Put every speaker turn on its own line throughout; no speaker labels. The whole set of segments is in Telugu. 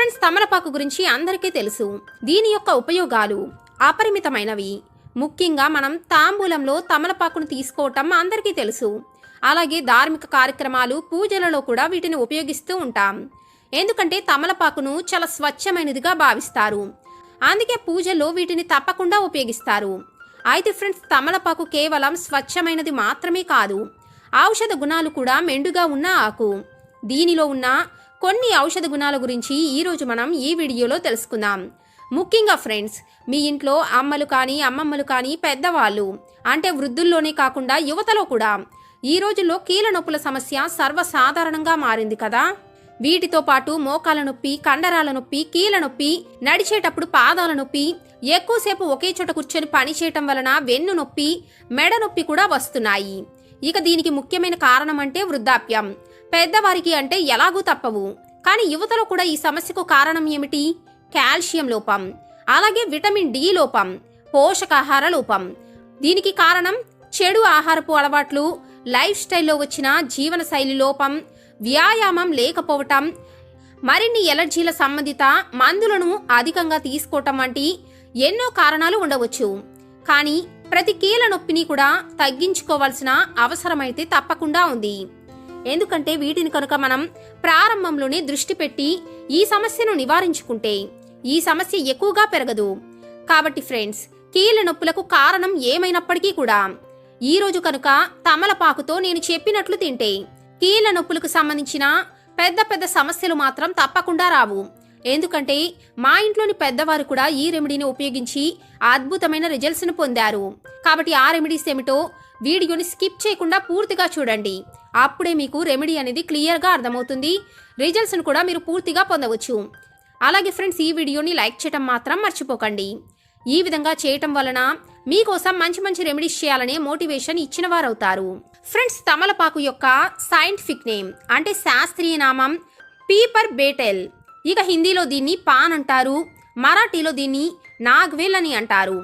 ఫ్రెండ్స్ తమలపాకు గురించి అందరికీ తెలుసు. దీని యొక్క ఉపయోగాలు అపరిమితమైనవి. ముఖ్యంగా మనం తాంబూలంలో తమలపాకును తీసుకోవటం అందరికీ తెలుసు. అలాగే ధార్మిక కార్యక్రమాలు పూజలలో కూడా వీటిని ఉపయోగిస్తూ ఉంటాం. ఎందుకంటే తమలపాకును చాలా స్వచ్ఛమైనదిగా భావిస్తారు. అందుకే పూజల్లో వీటిని తప్పకుండా ఉపయోగిస్తారు. అయితే ఫ్రెండ్స్ తమలపాకు కేవలం స్వచ్ఛమైనది మాత్రమే కాదు ఔషధ గుణాలు కూడా మెండుగా ఉన్న ఆకు. దీనిలో ఉన్న కొన్ని ఔషధ గుణాల గురించి ఈరోజు మనం ఈ వీడియోలో తెలుసుకుందాం. ముఖ్యంగా ఫ్రెండ్స్ మీ ఇంట్లో అమ్మలు కానీ అమ్మమ్మలు కానీ పెద్దవాళ్ళు అంటే వృద్ధుల్లోనే కాకుండా యువతలో కూడా ఈ రోజుల్లో కీళ్ళ నొప్పుల సమస్య సర్వసాధారణంగా మారింది కదా. వీటితో పాటు మోకాల నొప్పి కండరాల నొప్పి కీళ్ళ నొప్పి నడిచేటప్పుడు పాదాల నొప్పి ఎక్కువసేపు ఒకే చోట కూర్చొని పని చేయటం వలన వెన్ను నొప్పి మెడ నొప్పి కూడా వస్తున్నాయి. ఇక దీనికి ముఖ్యమైన కారణం అంటే వృద్ధాప్యం. పెద్దవారికి అంటే ఎలాగూ తప్పవు. కానీ యువతలో కూడా ఈ సమస్యకు కారణం ఏమిటి? కాల్షియం లోపం. అలాగే విటమిన్ డి లోపం. పోషకాహార లోపం. దీనికి కారణం చెడు ఆహారపు అలవాట్లు లైఫ్ స్టైల్లో వచ్చిన జీవన శైలి లోపం వ్యాయామం లేకపోవటం మరిన్ని ఎలర్జీల సంబంధిత మందులను అధికంగా తీసుకోవటం వంటి ఎన్నో కారణాలు ఉండవచ్చు. కానీ ప్రతి కీల నొప్పిని కూడా తగ్గించుకోవాల్సిన అవసరమైతే తప్పకుండా ఉంది. ఎందుకంటే వీటిని కనుక మనం ప్రారంభంలోనే దృష్టి పెట్టి ఈ సమస్యను నివారించుకుంటే ఈ సమస్య ఎక్కువగా పెరగదు. కాబట్టి ఫ్రెండ్స్ కీళ్ళ నొప్పులకు కారణం ఏమైనప్పటికీ కూడా ఈ రోజు కనుక తమలపాకుతో నేను చెప్పినట్లు తింటే కీళ్ళ నొప్పులకు సంబంధించిన పెద్ద పెద్ద సమస్యలు మాత్రం తప్పకుండా రావు. ఎందుకంటే మా ఇంట్లోని పెద్దవారు కూడా ఈ రెమెడీని ఉపయోగించి అద్భుతమైన రిజల్ట్స్ను పొందారు. కాబట్టి ఆ రెమెడీస్ ఏమిటో వీడియోని స్కిప్ చేయకుండా పూర్తిగా చూడండి. అప్పుడే మీకు రెమెడీ అనేది క్లియర్గా అర్థమవుతుంది. రిజల్ట్స్ను కూడా మీరు పూర్తిగా పొందవచ్చు. అలాగే ఫ్రెండ్స్ ఈ వీడియోని లైక్ చేయటం మాత్రం మర్చిపోకండి. ఈ విధంగా చేయటం వలన మీకోసం మంచి మంచి రెమెడీస్ చేయాలనే మోటివేషన్ ఇచ్చిన వారవుతారు ఫ్రెండ్స్ తమలపాకు యొక్క సైంటిఫిక్ నేమ్ అంటే శాస్త్రీయ నామం పీపర్ బేటెల్. ఇక హిందీలో దీన్ని పాన్ అంటారు మరాఠీలో దీన్ని నాగ్వేల్ అని అంటారు.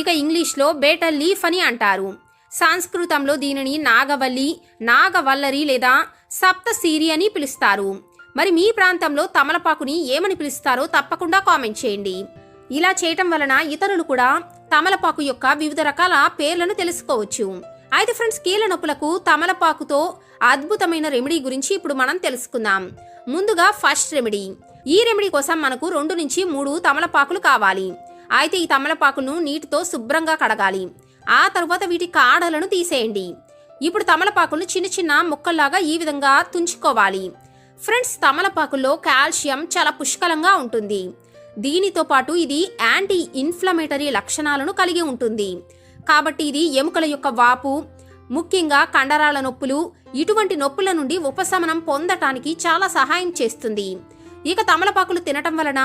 ఇక ఇంగ్లీష్లో బేటల్ లీఫ్ అని అంటారు. సంస్కృతంలో దీనిని నాగవల్లి నాగవల్లరి లేదా సప్తసీరి అని పిలుస్తారు. మరి మీ ప్రాంతంలో తమలపాకుని ఏమని పిలుస్తారో తప్పకుండా కామెంట్ చేయండి. ఇలా చేయటం వలన ఇతరులు కూడా తమలపాకు యొక్క వివిధ రకాల పేర్లను తెలుసుకోవచ్చు. అయితే ఫ్రెండ్స్ కీళ్ళ నొప్పులకు తమలపాకుతో అద్భుతమైన రెమెడీ గురించి ఇప్పుడు మనం తెలుసుకుందాం. ముందుగా ఫస్ట్ రెమెడీ. ఈ రెమెడీ కోసం మనకు రెండు నుంచి మూడు తమలపాకులు కావాలి. అయితే ఈ తమలపాకును నీటితో శుభ్రంగా కడగాలి. ఆ తర్వాత వీటి కాడలను తీసేయండి. ఇప్పుడు తమలపాకులను చిన్న చిన్న ముక్కల్లాగా ఈ విధంగా తుంచుకోవాలి. ఫ్రెండ్స్ తమలపాకుల్లో కాల్షియం చాలా పుష్కలంగా ఉంటుంది. దీనితో పాటు ఇది యాంటీ ఇన్ఫ్లమేటరీ లక్షణాలను కలిగి ఉంటుంది. కాబట్టి ఇది ఎముకల యొక్క వాపు ముఖ్యంగా కండరాల నొప్పులు ఇటువంటి నొప్పుల నుండి ఉపశమనం పొందటానికి చాలా సహాయం చేస్తుంది. ఇక తమలపాకులు తినటం వలన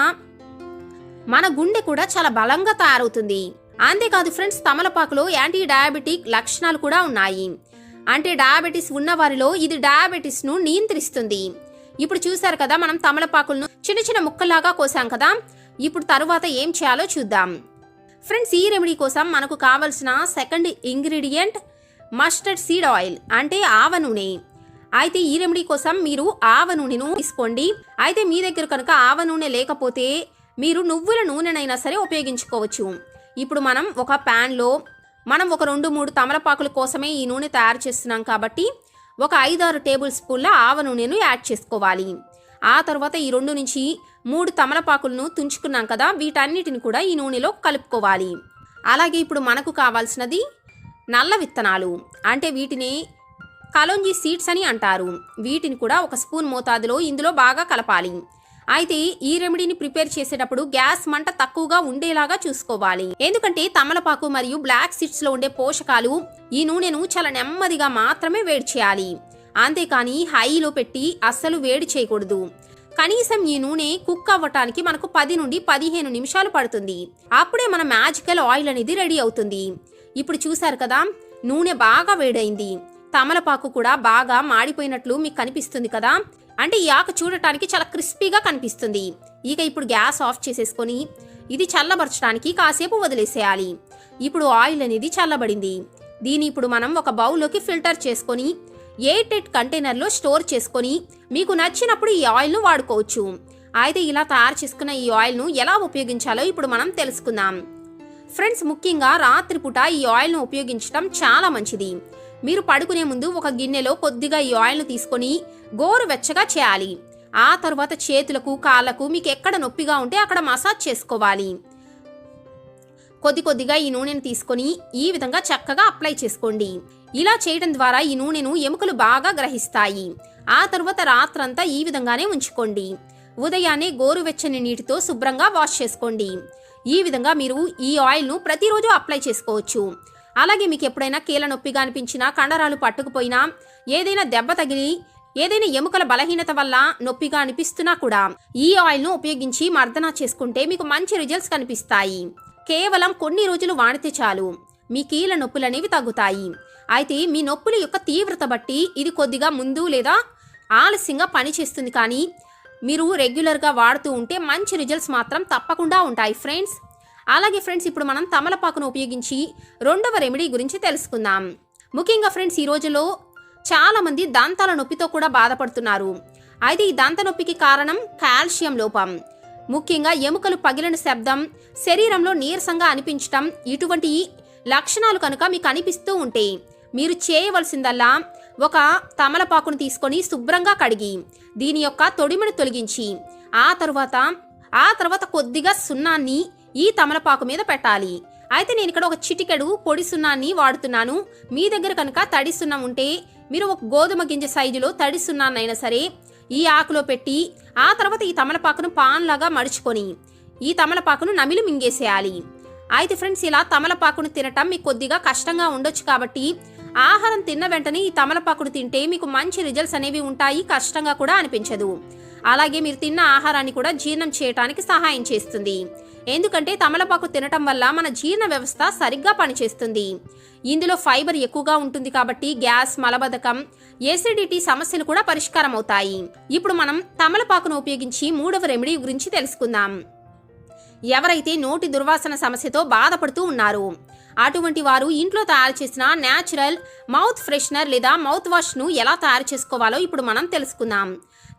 మన గుండె కూడా చాలా బలంగా తయారవుతుంది. అంతేకాదు ఫ్రెండ్స్ తమలపాకులో యాంటీ డయాబెటిక్ లక్షణాలు కూడా ఉన్నాయి. అంటే డయాబెటిస్ ఉన్న వారిలో ఇది డయాబెటిస్ను నియంత్రిస్తుంది. ఇప్పుడు చూశారు కదా మనం తమలపాకులను చిన్న చిన్న ముక్కల్లాగా కోసాం కదా ఇప్పుడు తరువాత ఏం చేయాలో చూద్దాం. ఫ్రెండ్స్ ఈ రెమెడీ కోసం మనకు కావలసిన second ingredient mustard seed oil అంటే ఆవ నూనె. అయితే ఈ రెమెడీ కోసం మీరు ఆవ నూనెను తీసుకోండి. అయితే మీ దగ్గర కనుక ఆవ నూనె లేకపోతే మీరు నువ్వుల నూనెనైనా సరే ఉపయోగించుకోవచ్చు. ఇప్పుడు మనం ఒక ప్యాన్లో మనం ఒక రెండు మూడు తమలపాకుల కోసమే ఈ నూనె తయారు చేస్తున్నాం కాబట్టి ఒక ఐదారు టేబుల్ స్పూన్ల ఆవ నూనెను యాడ్ చేసుకోవాలి. ఆ తర్వాత ఈ రెండు నుంచి మూడు తమలపాకులను తుంచుకున్నాం కదా వీటన్నిటిని కూడా ఈ నూనెలో కలుపుకోవాలి. అలాగే ఇప్పుడు మనకు కావాల్సినది నల్ల విత్తనాలు. అంటే వీటిని కలోంజీ సీడ్స్ అని అంటారు. వీటిని కూడా ఒక స్పూన్ మోతాదులో ఇందులో బాగా కలపాలి. అయితే ఈ రెమెడీని ప్రిపేర్ చేసేటప్పుడు గ్యాస్ మంట తక్కువగా ఉండేలాగా చూసుకోవాలి. ఎందుకంటే తమలపాకు మరియు బ్లాక్ సీడ్స్లో ఉండే పోషకాలు ఈ నూనెను చాలా నెమ్మదిగా మాత్రమే వేడి చేయాలి. అంతేకాని హైలో పెట్టి అస్సలు వేడి చేయకూడదు. కనీసం ఈ నూనె కుక్ అవ్వటానికి మనకు పది నుండి పదిహేను నిమిషాలు పడుతుంది. అప్పుడే మన మ్యాజికల్ ఆయిల్ అనేది రెడీ అవుతుంది. ఇప్పుడు చూసారు కదా నూనె బాగా వేడైంది. తమలపాకు కూడా బాగా మాడిపోయినట్లు మీకు కనిపిస్తుంది కదా? అంటే ఈ ఆకు చూడటానికి చాలా క్రిస్పీగా కనిపిస్తుంది. ఇక ఇప్పుడు గ్యాస్ ఆఫ్ చేసేసుకొని ఇది చల్లబరచడానికి కాసేపు వదిలేసేయాలి. ఇప్పుడు ఆయిల్ అనేది చల్లబడింది. దీని ఇప్పుడు మనం ఒక బౌల్లోకి ఫిల్టర్ చేసుకొని ఎయిట్ ఎయిట్ కంటైనర్లో స్టోర్ చేసుకొని మీకు నచ్చినప్పుడు ఈ ఆయిల్ను వాడుకోవచ్చు. అయితే ఇలా తయారు చేసుకున్న ఈ ఆయిల్ను ఎలా ఉపయోగించాలో ఇప్పుడు మనం తెలుసుకుందాం. ఫ్రెండ్స్ ముఖ్యంగా రాత్రిపూట ఈ ఆయిల్ను ఉపయోగించడం చాలా మంచిది. మీరు పడుకునే ముందు ఒక గిన్నెలో కొద్దిగా ఈ ఆయిల్ను తీసుకొని గోరు వెచ్చగా చేయాలి. ఆ తర్వాత చేతులకు కాళ్ళకు మీకు ఎక్కడ నొప్పిగా ఉంటే అక్కడ మసాజ్ చేసుకోవాలి. కొద్ది కొద్దిగా ఈ నూనెను తీసుకొని ఈ విధంగా చక్కగా అప్లై చేసుకోండి. ఇలా చేయడం ద్వారా ఈ నూనెను ఎముకలు బాగా గ్రహిస్తాయి. ఆ తర్వాత రాత్రంతా ఈ విధంగానే ఉంచుకోండి. ఉదయాన్నే గోరువెచ్చని నీటితో శుభ్రంగా వాష్ చేసుకోండి. ఈ విధంగా మీరు ఈ ఆయిల్ను ప్రతిరోజు అప్లై చేసుకోవచ్చు. అలాగే మీకు ఎప్పుడైనా కీళ్ళ నొప్పిగా అనిపించినా కండరాలు పట్టుకుపోయినా ఏదైనా దెబ్బ తగిలి ఏదైనా ఎముకల బలహీనత వల్ల నొప్పిగా అనిపిస్తున్నా కూడా ఈ ఆయిల్ను ఉపయోగించి మర్దన చేసుకుంటే మీకు మంచి రిజల్ట్స్ కనిపిస్తాయి. కేవలం కొన్ని రోజులు వాడితే చాలు. మీ కీళ్ళ నొప్పులనేవి తగ్గుతాయి. అయితే మీ నొప్పుల యొక్క తీవ్రత బట్టి ఇది కొద్దిగా ముందు లేదా ఆలస్యంగా పనిచేస్తుంది కానీ మీరు రెగ్యులర్గా వాడుతూ ఉంటే మంచి రిజల్ట్స్ మాత్రం తప్పకుండా ఉంటాయి. ఫ్రెండ్స్ అలాగే ఫ్రెండ్స్ ఇప్పుడు మనం తమలపాకును ఉపయోగించి రెండవ రెమెడీ గురించి తెలుసుకుందాం. ముఖ్యంగా ఫ్రెండ్స్ ఈ రోజుల్లో చాలామంది దంతాల నొప్పితో కూడా బాధపడుతున్నారు. అయితే ఈ దంత నొప్పికి కారణం కాల్షియం లోపం. ముఖ్యంగా ఎముకలు పగిలిన శబ్దం శరీరంలో నీరసంగా అనిపించటం ఇటువంటి లక్షణాలు కనుక మీకు అనిపిస్తూ ఉంటే మీరు చేయవలసిందల్లా ఒక తమలపాకును తీసుకొని శుభ్రంగా కడిగి దీని యొక్క తొడిమను తొలగించి ఆ తర్వాత ఆ తర్వాత కొద్దిగా సున్నాన్ని ఈ తమలపాకు మీద పెట్టాలి. అయితే నేను ఇక్కడ ఒక చిటికెడు పొడి సున్నాన్ని వాడుతున్నాను. మీ దగ్గర కనుక తడి సున్నం ఉంటే మీరు ఒక గోధుమ గింజ సైజులో తడి సున్నాన్నైనా సరే ఈ ఆకులో పెట్టి ఆ తర్వాత ఈ తమలపాకును పాన్లాగా మడుచుకొని ఈ తమలపాకును నమిలి మింగేసేయాలి. అయితే ఫ్రెండ్స్ ఇలా తమలపాకును తినటం మీకు కొద్దిగా కష్టంగా ఉండొచ్చు కాబట్టి ఆహారం తిన్న వెంటనే ఈ తమలపాకును తింటే మీకు మంచి రిజల్ట్స్ అనేవి ఉంటాయి కష్టంగా కూడా అనిపించదు. అలాగే మీరు తిన్న ఆహారాన్ని కూడా జీర్ణం చేయటానికి సహాయం చేస్తుంది. ఎందుకంటే తమలపాకు తినటం వల్ల మన జీర్ణ వ్యవస్థ సరిగ్గా పనిచేస్తుంది. ఇందులో ఫైబర్ ఎక్కువగా ఉంటుంది కాబట్టి గ్యాస్ మలబద్ధకం ఏసిడిటీ సమస్యలు కూడా పరిష్కారం అవుతాయి ఇప్పుడు మనం తమలపాకును ఉపయోగించి మూడవ రెమెడీ గురించి తెలుసుకుందాం. ఎవరైతే నోటి దుర్వాసన సమస్యతో బాధపడుతూ ఉన్నారు అటువంటి వారు ఇంట్లో తయారు చేసిన న్యాచురల్ మౌత్ ఫ్రెషనర్ లేదా మౌత్ వాష్ను ఎలా తయారు చేసుకోవాలో ఇప్పుడు మనం తెలుసుకుందాం.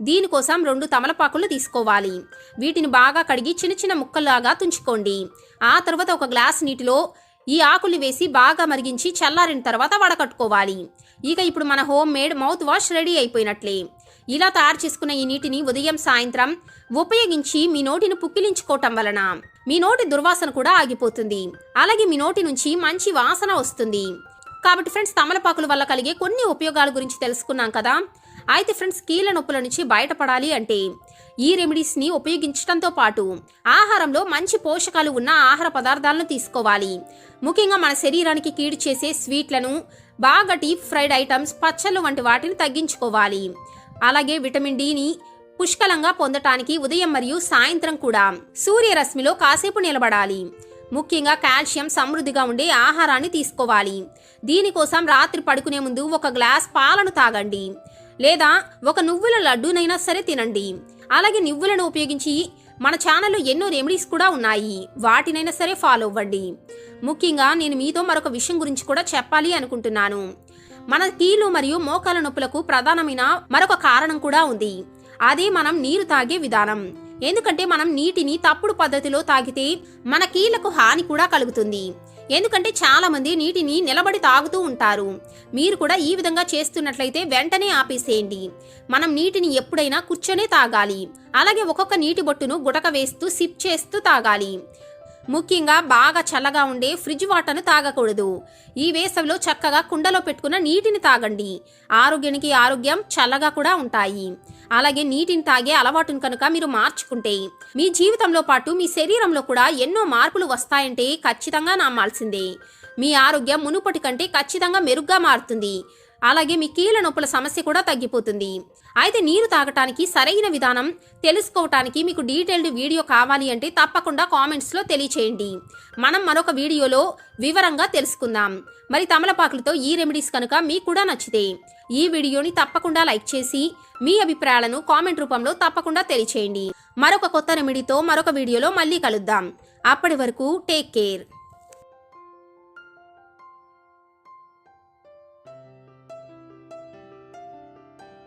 దీనికోసం రెండు తమలపాకులు తీసుకోవాలి. వీటిని బాగా కడిగి చిన్న చిన్న ముక్కల్లాగా తుంచుకోండి. ఆ తర్వాత ఒక గ్లాస్ నీటిలో ఈ ఆకులు వేసి బాగా మరిగించి చల్లారిన తర్వాత వడకట్టుకోవాలి. ఇక ఇప్పుడు మన homemade mouthwash ready అయిపోయినట్లే. ఇలా తయారు చేసుకున్న ఈ నీటిని ఉదయం సాయంత్రం ఉపయోగించి మీ నోటిని పుక్కిలించుకోవటం వలన మీ నోటి దుర్వాసన కూడా ఆగిపోతుంది. అలాగే మీ నోటి నుంచి మంచి వాసన వస్తుంది. కాబట్టి ఫ్రెండ్స్ తమలపాకుల వల్ల కలిగే కొన్ని ఉపయోగాల గురించి తెలుసుకున్నాం కదా? అయితే ఫ్రెండ్స్ కీళ్ళ నొప్పుల నుంచి బయటపడాలి అంటే ఈ రెమెడీస్ని ఉపయోగించడంతో పాటు ఆహారంలో మంచి పోషకాలు ఉన్న ఆహార పదార్థాలను తీసుకోవాలి. ముఖ్యంగా మన శరీరానికి కీడు చేసే స్వీట్లను బాగా డీప్ ఫ్రైడ్ ఐటమ్స్ పచ్చళ్ళు వంటి వాటిని తగ్గించుకోవాలి. అలాగే విటమిన్ డిని పుష్కలంగా పొందటానికి ఉదయం మరియు సాయంత్రం కూడా సూర్యరశ్మిలో కాసేపు నిలబడాలి. ముఖ్యంగా కాల్షియం సమృద్ధిగా ఉండే ఆహారాన్ని తీసుకోవాలి. దీనికోసం రాత్రి పడుకునే ముందు ఒక గ్లాస్ పాలను తాగండి. లేదా ఒక నువ్వుల లడ్డూనైనా సరే తినండి. అలాగే నువ్వులను ఉపయోగించి మన ఛానల్లో ఎన్నో రెమెడీస్ కూడా ఉన్నాయి. వాటినైనా సరే ఫాలో అవ్వండి. ముఖ్యంగా నేను మీతో మరొక విషయం గురించి కూడా చెప్పాలి అనుకుంటున్నాను. మన కీలు మరియు మోకాల నొప్పులకు ప్రధానమైన మరొక కారణం కూడా ఉంది. అదే మనం నీరు తాగే విధానం. ఎందుకంటే మనం నీటిని తప్పుడు పద్ధతిలో తాగితే మన కీళ్ళకు హాని కూడా కలుగుతుంది. ఎందుకంటే చాలామంది నీటిని నిలబడి తాగుతూ ఉంటారు. మీరు కూడా ఈ విధంగా చేస్తున్నట్లయితే వెంటనే ఆపేసేయండి. మనం నీటిని ఎప్పుడైనా కూర్చొనే తాగాలి. అలాగే ఒక్కొక్క నీటి బొట్టును గుటక వేస్తూ సిప్ చేస్తూ తాగాలి. ముఖ్యంగా బాగా చల్లగా ఉండే ఫ్రిడ్జ్ వాటర్ను తాగకూడదు. ఈ వేసవిలో చక్కగా కుండలో పెట్టుకున్న నీటిని తాగండి. ఆరోగ్యానికి ఆరోగ్యం చల్లగా కూడా ఉంటాయి. అలాగే నీటిని తాగే అలవాటును కనుక మీరు మార్చుకుంటే మీ జీవితంలో పాటు మీ శరీరంలో కూడా ఎన్నో మార్పులు వస్తాయంటే ఖచ్చితంగా నమ్మాల్సిందే. మీ ఆరోగ్యం మునుపటి కంటే ఖచ్చితంగా మెరుగ్గా మారుతుంది. అలాగే మీ కీళ్ళ నొప్పుల సమస్య కూడా తగ్గిపోతుంది. అయితే నీరు తాగటానికి సరైన విధానం తెలుసుకోవటానికి మీకు డీటెయిల్డ్ వీడియో కావాలి అంటే తప్పకుండా కామెంట్స్లో తెలియచేయండి. మనం మరొక వీడియోలో వివరంగా తెలుసుకుందాం. మరి తమలపాకులతో ఈ రెమెడీస్ కనుక మీకు కూడా నచ్చితే ఈ వీడియోని తప్పకుండా లైక్ చేసి మీ అభిప్రాయాలను కామెంట్ రూపంలో తప్పకుండా తెలియచేయండి. మరొక కొత్త రెమెడీతో మరొక వీడియోలో మళ్ళీ కలుద్దాం. అప్పటి వరకు టేక్ కేర్.